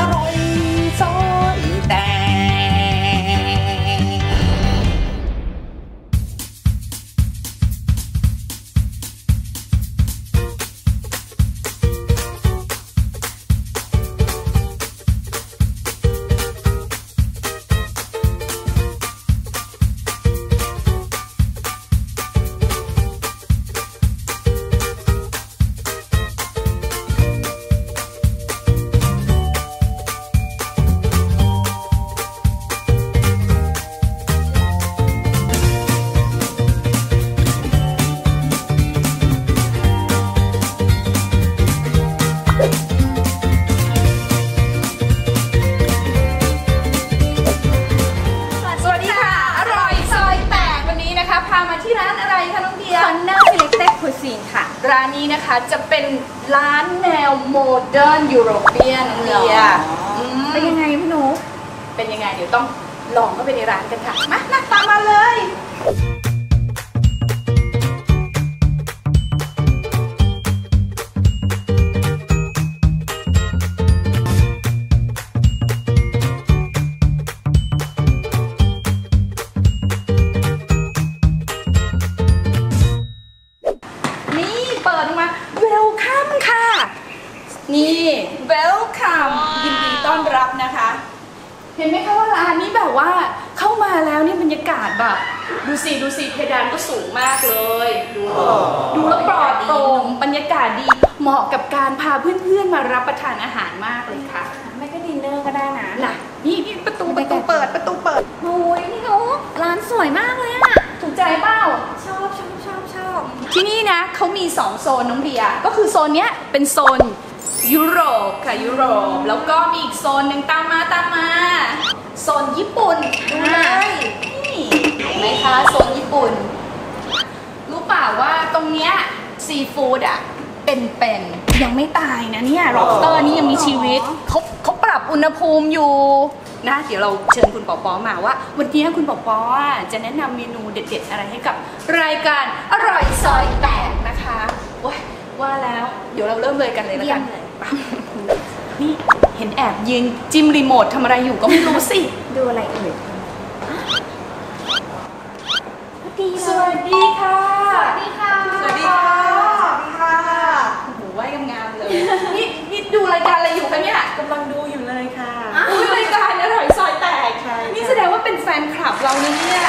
อร่อย มาที่ร้านอะไรคะน้องเดียคอนเนอร์เ e เต็กคุซีนค่ะ ร้านนี้นะคะจะเป็นร้านแนวโมเดิร์นยุโรเปียนเดียมเป็นยังไงพี่หนู เป็นยังไงเดี๋ยวต้องลองเข้าไปในร้านกันค่ะ มามาตามมาเลย ดูสิดูสิเพดานก็สูงมากเลย ดูดูแล้วปลอดโปร่งบรรยากาศดีเหมาะกับการพาเพื่อนๆมารับประทานอาหารมากเลยค่ะ ไม่ก็ดินเนอร์ก็ได้นะน่ะนี่นี่ประตูประตูเปิดประตูเปิดโอ้ยพี่หนูร้านสวยมากเลยอะถูกใจเปล่าชอบชอบชอบชอบที่นี่นะเขามี 2 โซนน้องเบียร์ก็คือโซนเนี้ยเป็นโซนยุโรปค่ะยุโรปแล้วก็มีอีกโซนหนึ่งตามมาตามมา โซนญี่ปุ่นดูเลยนี่เห็น ไหมคะโซนญี่ปุ่น รู้เปล่าว่าตรงเนี้ยซีฟู้ดอะเป็นๆยังไม่ตายนะเนี่ยล็อบสเตอร์นี่ยังมีชีวิตเขาเขาปรับอุณหภูมิอยู่นะเดี๋ยวเราเชิญคุณปอปอมาว่า วันนี้คุณปอปออะจะแนะนำเมนูเด็ด ๆ อะไรให้กับรายการอร่อยซอยแตกนะคะว้ายว่าแล้วเดี๋ยวเราเริ่มเลยกันเลยแล้วกันไปนี่เห็นแอบยิงจิ้มรีโมททำอะไรอยู่ก็ไม่รู้สิ ดูอะไรเอ่ยดี สวัสดีค่ะ สวัสดีค่ะ สวัสดีค่ะ สวัสดีค่ะโอ้โหไหวงามๆเลย นี่นี่ดูรายการอะไรอยู่คะเนี่ย กำลังดูอยู่เลยค่ะ อุ๊ยรายการอร่อยซอยแตก ใช่ค่ะ นี่แสดงว่าเป็นแฟนคลับ เรานะเนี่ย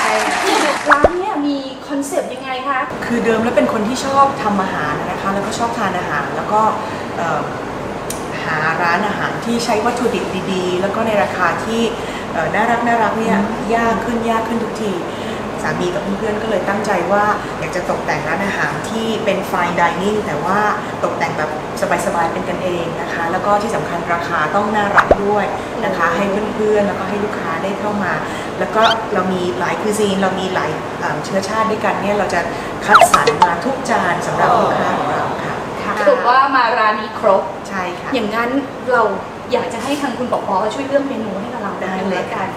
ร้านเนี่ยมีคอนเซปต์ยังไงคะคือเดิมแล้วเป็นคนที่ชอบทำอาหารนะคะ แล้วก็ชอบทานอาหารแล้วก็เอ่อหาร้านอาหารที่ใช้วัตถุดิบดีๆ แล้วก็ในราคาที่เอ่อน่ารักน่ารักเนี่ยยากขึ้นยากขึ้นทุกที สามีกับเพื่อนๆก็เลยตั้งใจว่าอยากจะตกแต่งร้านอาหารที่เป็น fine dining แต่ว่าตกแต่งแบบสบายๆเป็นกันเองนะคะ แล้วก็ที่สำคัญราคาต้องน่ารักด้วยนะคะ ให้เพื่อนๆแล้วก็ให้ลูกค้าได้เข้ามา แล้วก็เรามีหลายคือซีนเรามีหลายเอ่อเชื้อชาติด้วยกันเนี่ยเราจะคัดสรรมาทุกจานสำหรับลูกค้าของเราค่ะสรุปว่ามาร้านนี้ครบใช่ค่ะอย่างนั้นเราอยากจะให้ทางคุณปอปอช่วยเลือกเมนูให้กับเราได้เลยละกัน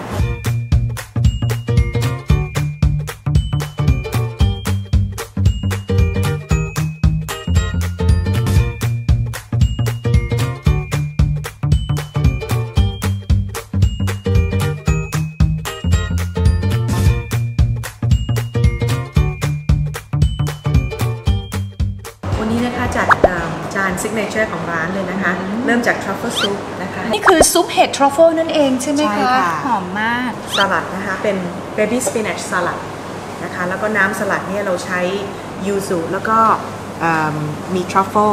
นนี้นะคะจัดเอิ่มจานซิกเนเจอร์ของร้านเลยนะคะ เริ่มจากทรัฟเฟิลซุปนะคะนี่คือซุปเห็ดทรัฟเฟิลนั่นเองใช่ไหมใช่คะค่ะหอมมากสลัดนะคะเป็น baby spinach สลัดนะคะแล้วก็น้ำสลัดเนี่ยเราใช้ยูสุแล้วก็เอิ่มมีทรัฟเฟิล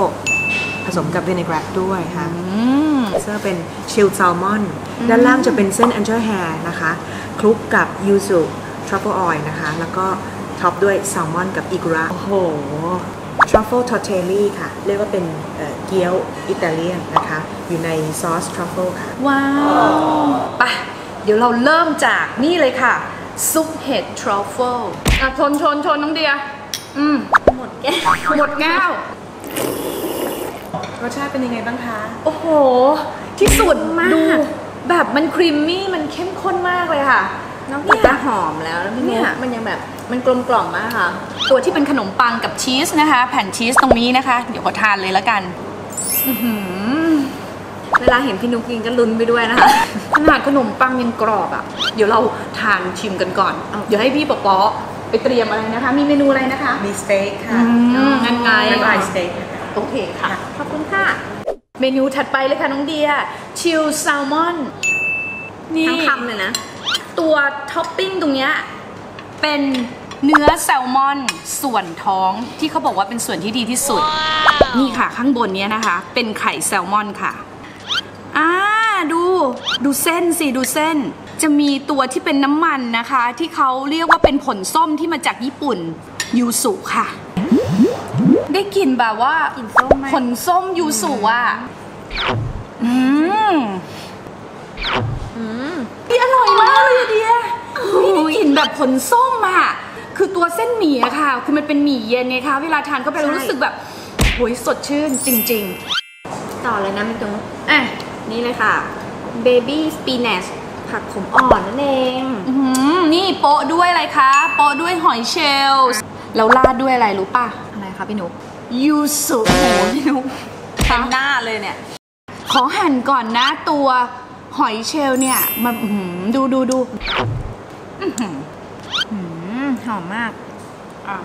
ผสมกับวินิกร t ด้วยค่ะอืมเสื้อเป็นชิลแซลมอนด้านล่างจะเป็นเส้น a n g e l hair นะคะคลุกกับยูสุทรัฟเฟิลออยล์นะคะ แล้วก็ท็อปด้วยแซลมอนกับอีกุระโอ้โหท รัฟเฟิลทอร์เทลลี่ค่ะ เรียกว่าเป็นเอ่อเกี๊ยวอิตาเลียนนะคะ อยู่ในซอสทรัฟเฟิลค่ะ ว้าวไปเดี๋ยวเราเริ่มจากนี่เลยค่ะ ซุปเห็ดทรัฟเฟิลอะชนชนชนน้องเดีย อืม หมดแก้ว หมดแก้ว รสชาติเป็นยังไงบ้างคะ โอ้โห ที่สุดมากดูแบบมันครีมมี่ มันเข้มข้นมากเลยค่ะ นอกจากจะหอมแล้วแล้วพี่เนี่นุ๊ยกมันยังแบบมันกลมกล่อมมากค่ะ ตัวที่เป็นขนมปังกับชีสนะคะ แผ่นชีสตรงนี้นะคะ เดี๋ยวขอทานเลยแล้วกันอื้อหือเวลาเห็นพี่นุกกินก็ลุ้นไปด้วยนะคะ ขนาดขนมปังยังกรอบอะ เดี๋ยวเราทานชิมกันก่อน เดี๋ยวให้พี่ปอปอไปเตรียมอะไรนะคะ มีเมนูอะไรนะคะ มีสเต็กค่ะอืมงั้นไงเป็นลายสเต็กนะคะโอเคค่ะ ขอบคุณค่ะ เมนูถัดไปเลยค่ะน้องเดียชิลแซลมอนนี่ทั้งคำเลยนะ ตัวท็อปปิ้งตรงเนี้ยเป็นเนื้อแซลมอนส่วนท้องที่เขาบอกว่าเป็นส่วนที่ดีที่สุด นี่ค่ะข้างบนเนี้ยนะคะ เป็นไข่แซลมอนค่ะอ่าดูดูเส้นสิดูเส้น จะมีตัวที่เป็นน้ำมันนะคะ ที่เขาเรียกว่าเป็นผลส้มที่มาจากญี่ปุ่นยูสุค่ะ ได้กลิ่นแบบว่ากลิ่นส้มไหมผลส้มยูสุอะอืมอืมนี่อร่อย มากเลยอะเดียนี่ได้กลิ่นแบบผลส้มอะคือตัวเส้นหมี่อะค่ะ คือมันเป็นหมี่เย็นไงคะ เวลาทานเข้าไปเราใช่รู้สึกแบบโหยสดชื่นจริง ต่อเลยนะพี่นุกๆอะนี่เลยค่ะ baby spinach ผักขมอ่อนนั่นเอง อื้อหือนี่โปะด้วยอะไรคะ โปะด้วยหอยเชลล์แล้วราดด้วยอะไรรู้ป่ะ อะไรคะพี่นุกยูสุโหพี่นุ๊กเต็มหน้าเลยเนี่ย ขอหั่นก่อนนะตัวหอยเชลล์เนี่ย มันอื้อหือ ดูดูดูอื้อหืออืมหอมมากอะ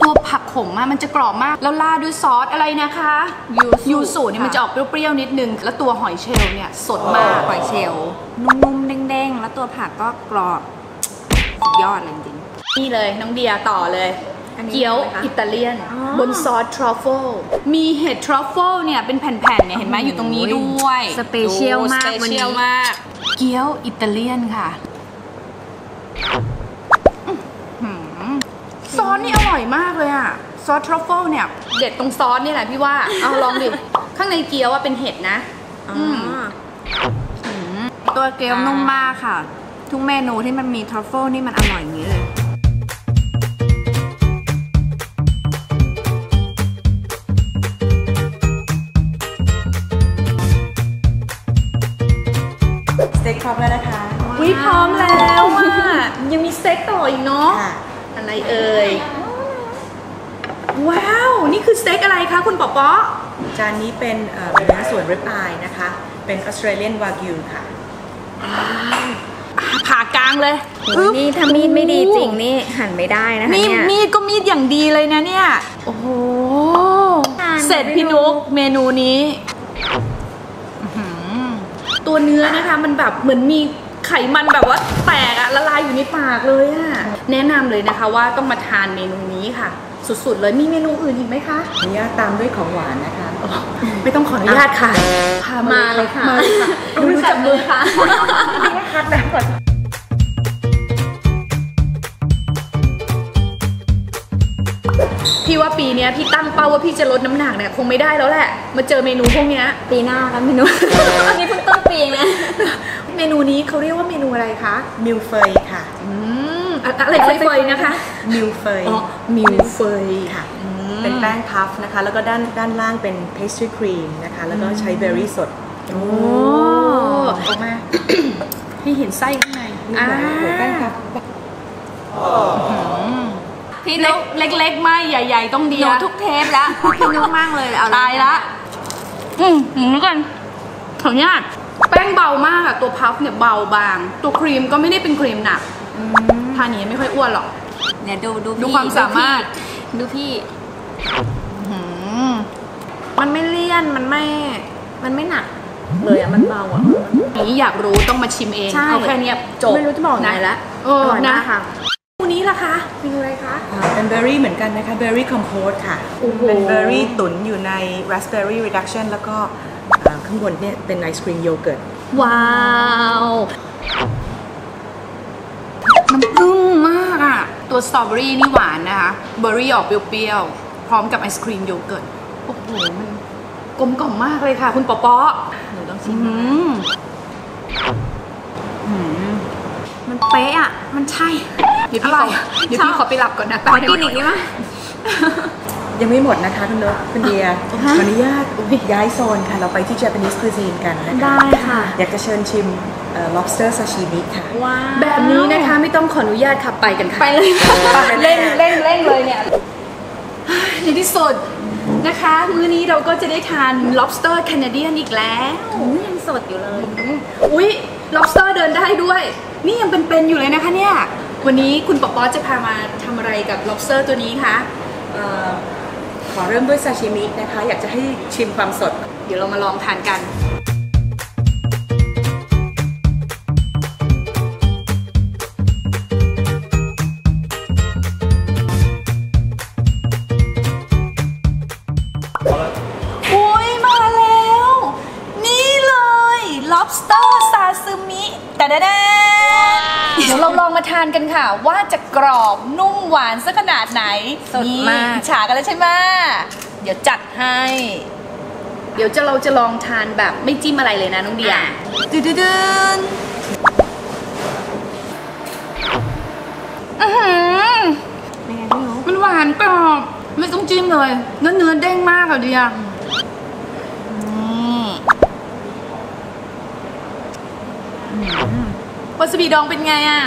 ตัวผักขมอะมันจะกรอบมาก แล้วราดด้วยซอสอะไรนะคะยูสุยูสุเนี่ยมันจะออกเปรี้ยวๆนิดนึง แล้วตัวหอยเชลล์เนี่ยสดมากหอยเชลล์นุ่มๆเด้งๆ แล้วตัวผักก็กรอบสุดยอดเลยจริง นี่เลยน้องเดียต่อเลยอันนี้เกี๊ยวอะไรคะอิตาเลียน อ๋อบนซอสทรัฟเฟิลมีเห็ดทรัฟเฟิลเนี่ยเป็นแผ่นๆเนี่ยเห็นไหมอยู่ตรงนี้ด้วยสเปเชียลมากสเปวันเชียลมาก เกี๊ยวอิตาเลียนค่ะอื้อหือซอสนี่อร่อยมากเลยอะซอสทรัฟเฟิลเนี่ย เด็ดตรงซอสนี่แหละพี่ว่า เอาลองดิ ข้างในเกี๊ยวว่าเป็นเห็ดนะอ๋ออืมอตัวเกี๊ยวนุ่มมากค่ะ ทุกเมนูที่มันมีทรัฟเฟิลนี่มันอร่อยอย่างนี้เลย มแล้วนะคะวิพร้อมแล้วอะยังมีสเต็กต่ออีกเนาะค่ะอะไรเอ่ย ว้าว นี่คือสเต็กอะไรคะคุณป๊อปป๊อจานนี้เป็นเอ่อเนื้อส่วนริบอายนะคะ เป็นออสเตรเลียนวากิวค่ะผ่ากลางเลยโอ้ยนี่ถ้ามีดไม่ดีจริงนี่หั่นไม่ได้นะคะนี่เนี่ยมีดก็มีดอย่างดีเลยนะเนี่ย โอ้โหทานเสร็จไม่พี่รู้นุกเมนูนี้อื้อหือ ตัวเนื้อนะคะ มันแบบเหมือนมีไขมันแบบว่าแตกอะละลายอยู่ในปากเลยอะแนะนำเลยนะคะว่าต้องมาทานเมนูนี้ค่ะ สุดๆเลยมีเมนูอื่นอีกไหมคะอนุญาตตามด้วยของหวานนะคะ ไม่ต้องขออนุญาตค่ะพามามาเลยค่ะมาเลยค่ะดูจับมือค่ะพี่ว่าปีเนี้ยพี่ตั้งเป้าว่าพี่จะลดน้ำหนักเนี่ยคงไม่ได้แล้วแหละ มาเจอเมนูพวกเนี้ยปีหน้ากันพี่นุกนี่เพิ่งต้น ปีเองนะ เมนูนี้เขาเรียกว่าเมนูอะไรคะ มิลเฟยค่ะ อืมอะอะไรเฟยๆนะคะ มิลเฟยอ๋อมิลเฟยค่ะ เป็นแป้งพัฟนะคะ แล้วก็ด้านด้านล่างเป็น pastry cream นะคะ แล้วก็ใช้เบอร์รี่สด โอ้ออกมา ให้เห็นไส้ข้างในนี่ค่ะหัวแป้งพัฟพี่เล็นุกกเล็กๆไม่ใหญ่ ๆ ต้องเดีหยนูทุกเทปแล้วพี่นุกมากเลยเอาตายละ อืมอย่างนี้กันขออนุญาต แป้งเบามากอะตัวพัฟเนี่ยเบาบาง ตัวครีมก็ไม่ได้เป็นครีมหนักทานนี้ไม่ค่อยอ้วนหรอกเนี่ยดูดูดูพี่ความสามารถดูพี่อืมมันไม่เลี่ยนมันไม่มันไม่หนักเลยอะมันเบาอะนี้อยากรู้ต้องมาชิมเองใช่เอาแค่เนี้ยจบไม่รู้จะบอกไงละเออร่ยนะมากค่ะเมนูนี้ล่ะคะเมนูอะไรคะอ่าเป็นเบอร์รี่เหมือนกันนะคะเบอร์รี่คอมโพสค่ะโอ้โหเป็นเบอร์รี่ตุ๋นอยู่ใน raspberry reduction แล้วก็อ่า ข้างบนเนี่ยเป็นไอศครีมโยเกิร์ต ว้าว น้ำผึ้งมากอะตัวสตรอเบอรี่นี่หวานนะคะเบอร์รี่ออกเปรี้ยวๆ พร้อมกับไอศครีมโยเกิร์ต โอ้โห มันกลมกล่อมมากเลยค่ะ คุณป๊อปอหนูต้องชิอืมมมันเป๊ะอะ มันใช่ เดี๋ยวพี่อร่ขออยเดี๋ยวพี่ชอบขอไปหลับก่อนนะขอกินอีกได้ไหม ยังไม่หมดนะคะคุณนกคุณเดียขอฮะอนุญาตย้ายโซนค่ะ เราไปที่ Japanese cuisine กันนะคะได้ค่ะ อยากจะเชิญชิมเอ่อ lobster sashimi ค่ะว้าวแบบนี้นะคะไม่ต้องขออนุญาตขับไปกันค่ะ ไปเลยเร่งเร่งเร่งเลยเนี่ยในที่สุดนะคะ มื้อนี้เราก็จะได้ทาน lobster Canadian อีกแล้วอุ๊ยยังสดอยู่เลยอืมอุ๊ย lobster เดินได้ด้วย นี่ยังเป็นๆอยู่เลยนะคะเนี่ย วันนี้คุณป๊อปป๊อจะพามาทำอะไรกับ lobster ตัวนี้คะเอ่อ ขอเริ่มด้วยซาชิมินะคะ อยากจะให้ชิมความสด เดี๋ยวเรามาลองทานกันอุ้ยมาแล้ว นี่เลย lobster sashimi แต่แด เดี๋ยวเราลองมาทานกันค่ะ ว่าจะกรอบนุ่มหวานสักขนาดไหนสดมาก นี่อิจฉากันแล้วใช่ไหมเดี๋ยวจัดให้ เดี๋ยวจะเราจะลองทานแบบไม่จิ้มอะไรเลยนะน้องเดียดืดดนอื้อหือเป็นไงพี่นุ๊กมันหวานกรอบไม่ต้องจิ้มเลย เนื้อเนื้อเด้งมากอะเดียนี่ วาซาบิดองเป็นไงอะ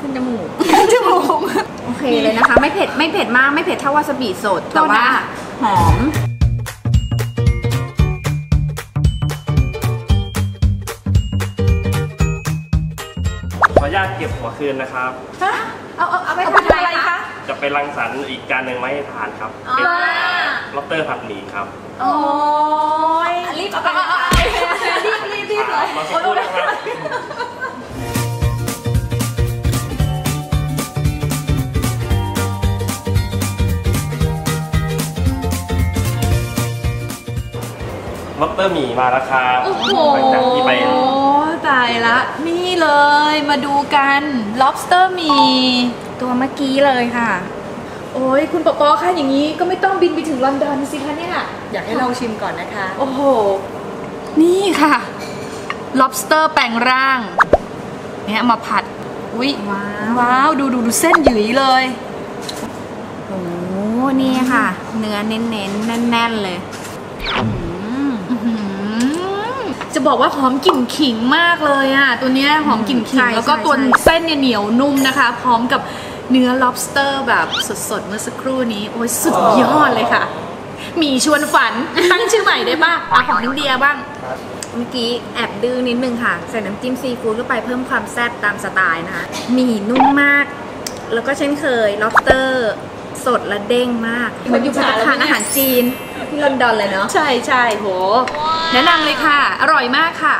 ขึ้นจมูก จมูก โอเคเลยนะคะ ไม่เผ็ดไม่เผ็ดมากไม่เผ็ดเท่าวาซาบิสด แต่ว่าโทษนะหอมขออนุญาตเก็บหัวคืนนะครับ ฮะ เอาเอาเอาไปเอาไปทำทำอะอะไรไรคะคะ จะไปรังสรรค์อีกจานหนึ่งไว้ให้ทานครับอ๋อเป็นล็อบเตอร์ผัดหมี่ครับ โอ้ยรีบเอาไปเลยค่ะรี บรีบเลยมาสักครู่นะครับล็อบเตอร์หมี่มาแล้วครับโอ้โหหลังจากที่ไปตายละ นี่เลยมาดูกัน lobster มีตัวเมื่อกี้เลยค่ะ โอ้ยคุณปอปอคะอย่างนี้ก็ไม่ต้องบินไปถึงลอนดอนสิคะเนี่ย อยากให้ลองชิมก่อนนะคะ โอ้โห นี่ค่ะ lobster แปลงร่างเนี่ยเอามาผัดอุ๊ยว้าวว้าวดูดูดูเส้นหยุยเลยโอ้นี่ค่ะ เนื้อเน้นๆ แน่นๆเลยอื้อหือจะบอกว่าหอมกลิ่นขิงมากเลยอะ ตัวเนี้ยหอมกลิ่นขิใช่งแล้วก็ใช่ตัวใช่ เส้นเนี่ยเหนียวนุ่มนะคะ พร้อมกับเนื้อ lobster แบบสดๆ เมื่อสักครู่นี้ โอ้ยสุดยอดเลยค่ะ มีชวนฝัน ตั้งชื่อใหม่ได้ป่ะอะของน้องเดียบ้าง เมื่อกี้แอบดื้อนิดนึงค่ะ ใส่น้ำจิ้มซีฟู้ดเข้าไปเพิ่มความแซ่บตามสไตล์นะคะหมี่นุ่มมาก แล้วก็เช่นเคย lobster สดและเด้งมากเหมือนอยู่พัตสหรัฐทานอาหารจีนที่ลอนดอนเลยเนาะใช่ใช่โห แนะนำเลยค่ะ อร่อยมากค่ะ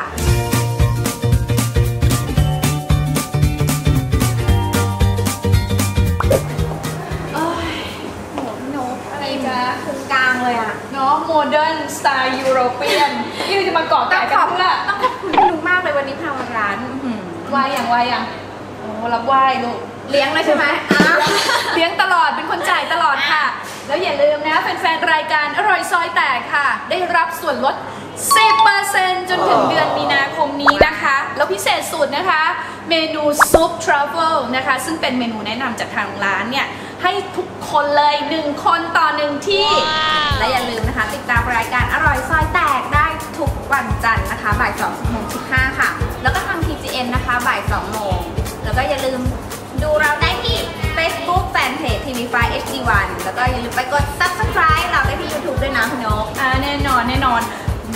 โอ้ยโหพี่นกอะไรจ๊ะตรงกลางเลยอะเนาะโมเดิร์นสไตล์ยุโรเปียน นี่เราจะมาเกาะต้ไก่องกัขนอบเพื่อต้องขอบคุณพี่นุกมากเลยวันนี้พามาร้านอื้อหือไหวายอย่างไหวายอย่างโอ้รับไหวายลูก เลี้ยงเลยใช่ไหมอ้าวเลี้ยงตลอดเป็นคนจ่ายตลอดค่ะ แล้วอย่าลืมนะแฟนๆ รายการอร่อยซอยแตกค่ะ ได้รับส่วนลด 10%จนถึงเดือนมีนาคมนี้นะคะ แล้วพิเศษสุดนะคะ เมนูซุปทรัฟเฟิลนะคะ ซึ่งเป็นเมนูแนะนำจากทางร้านเนี่ย ให้ทุกคนเลย 1 คนต่อหนึ่งที่ และอย่าลืมนะคะ ติดตามรายการอร่อยซอยแตกได้ทุก วันจันทร์นะคะบ่าย2งโมง15 ค่ะ แล้วก็ทาง PGN นะคะบ่าย2โมง แล้วก็อย่าลืมดูเราได้ที่ Facebook Fanpage TV5 HD1 แล้วก็อย่าลืมไปกด Subscribe เราได้ที่ YouTube ด้วยนะพี่นกแน่นอนแน่นอน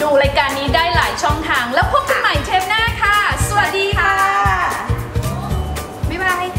ดูรายการนี้ได้หลายช่องทาง แล้วพบกันใหม่เทปหน้าค่ะ สวัสดีค่ะ บ๊ายบาย